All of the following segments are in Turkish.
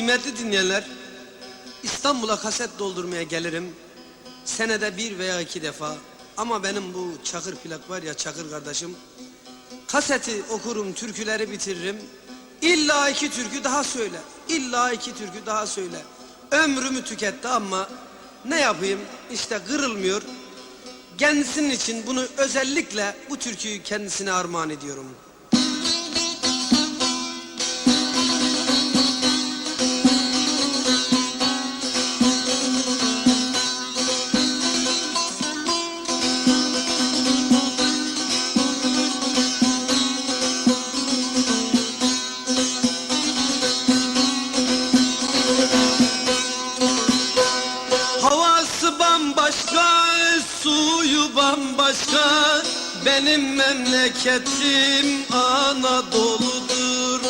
Kıymetli dinleyenler, İstanbul'a kaset doldurmaya gelirim. Senede bir veya iki defa. Ama benim bu çakır plak var ya çakır kardeşim. Kaseti okurum, türküleri bitiririm. İlla iki türkü daha söyle. İlla iki türkü daha söyle. Ömrümü tüketti ama ne yapayım işte kırılmıyor. Kendisinin için bunu özellikle bu türküyü kendisine armağan ediyorum. Suyu bambaşka Benim memleketim Anadolu'dur.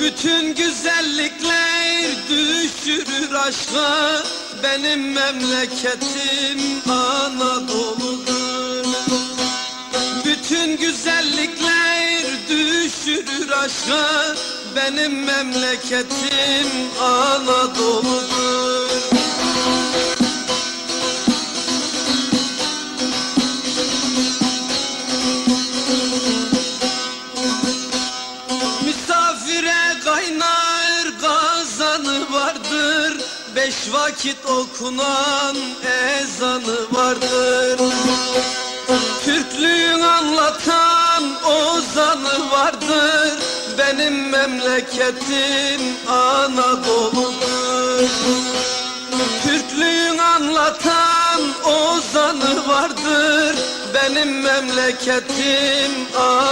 Bütün güzellikler düşürür aşka Benim memleketim Anadolu'dur. Bütün güzellikler düşürür aşka Benim memleketim Anadolu'dur Beş vakit okunan ezanı vardır. Türklüğün anlatan ozanı vardır. Benim memleketim Anadolu'dur. Türklüğün anlatan ozanı vardır. Benim memleketim Anadolu'dur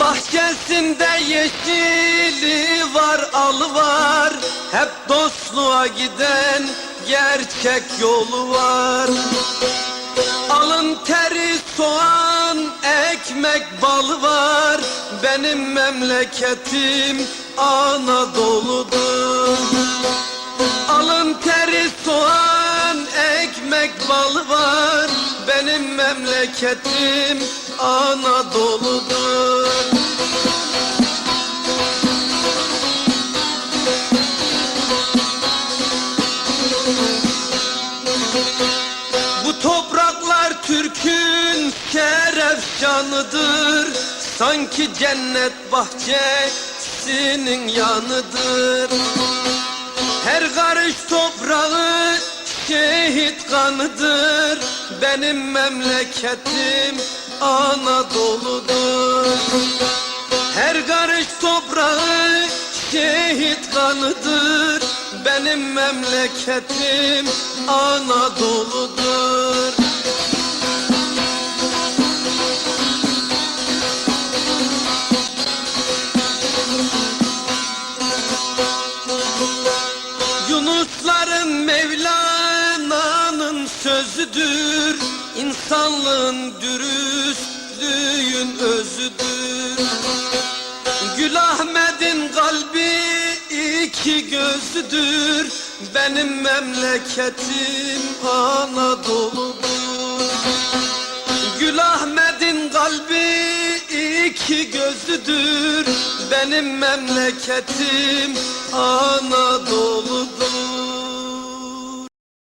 Bahçesinde yeşili var, alı var. Hep dostluğa giden gerçek yolu var. Alın teri, soğan, ekmek, bal var. Benim memleketim Anadolu'dur Alın teri, soğan, ekmek, bal var Benim memleketim Anadolu'dur. Bu topraklar Türk'ün şerefşanıdır Sanki cennet bahçesinin yanıdır. Her karış toprağı şehit kanıdır. Benim memleketim Anadolu'dur. Her karış toprağı şehit kanıdır. Benim memleketim Anadolu'dur sözüdür İnsanlığın dürüstlüğün özüdür. Gül Ahmet'in kalbi iki gözüdür Benim memleketim Anadolu'dur. Gül Ahmet'in kalbi iki gözüdür Benim memleketim Anadolu